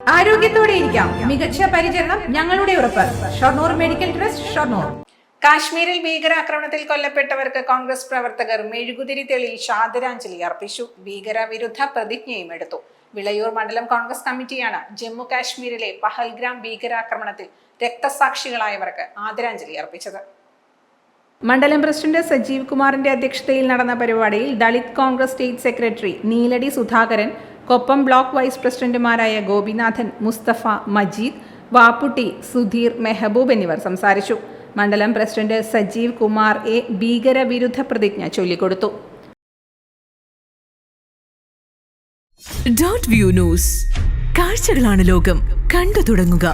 ആരോഗ്യത്തോടെ ഇരിക്കാം. മികച്ച പരിചരണം ഞങ്ങളുടെ ഉറപ്പ്. Shoranur medical trust Shoranur. കാശ്മീരിൽ ഭീകരാക്രമണത്തിൽ കൊല്ലപ്പെട്ടവർക്ക് കോൺഗ്രസ് പ്രവർത്തകർ മെഴുകുതിരി തെളിയിൽ ആദരാഞ്ജലി അർപ്പിച്ചു. ഭീകരവിരുദ്ധ പ്രതിജ്ഞയും എടുത്തു. വിളയൂർ മണ്ഡലം കോൺഗ്രസ് കമ്മിറ്റിയാണ് ജമ്മു കാശ്മീരിലെ പഹൽഗ്രാം ഭീകരാക്രമണത്തിൽ രക്തസാക്ഷികളായവർക്ക് ആദരാഞ്ജലി അർപ്പിച്ചത്. മണ്ഡലം പ്രസിഡന്റ് സജീവ് കുമാറിന്റെ അധ്യക്ഷതയിൽ നടന്ന പരിപാടിയിൽ Dalit Congress state secretary Neeladi Sudhakaran Koppam block vice പ്രസിഡന്റുമാരായ ഗോപിനാഥൻ മുസ്തഫ മജീദ് വാപ്പുട്ടി സുധീർ മെഹബൂബ് എന്നിവർ സംസാരിച്ചു. മണ്ഡലം പ്രസിഡന്റ് സജീവ് കുമാർ എ ഭീകരവിരുദ്ധ പ്രതിജ്ഞ ചൊല്ലിക്കൊടുത്തു. ഡോട്ട് വ്യൂ ന്യൂസ് കാഴ്ചകളാണ് ലോകം. കണ്ടു തുടങ്ങുക.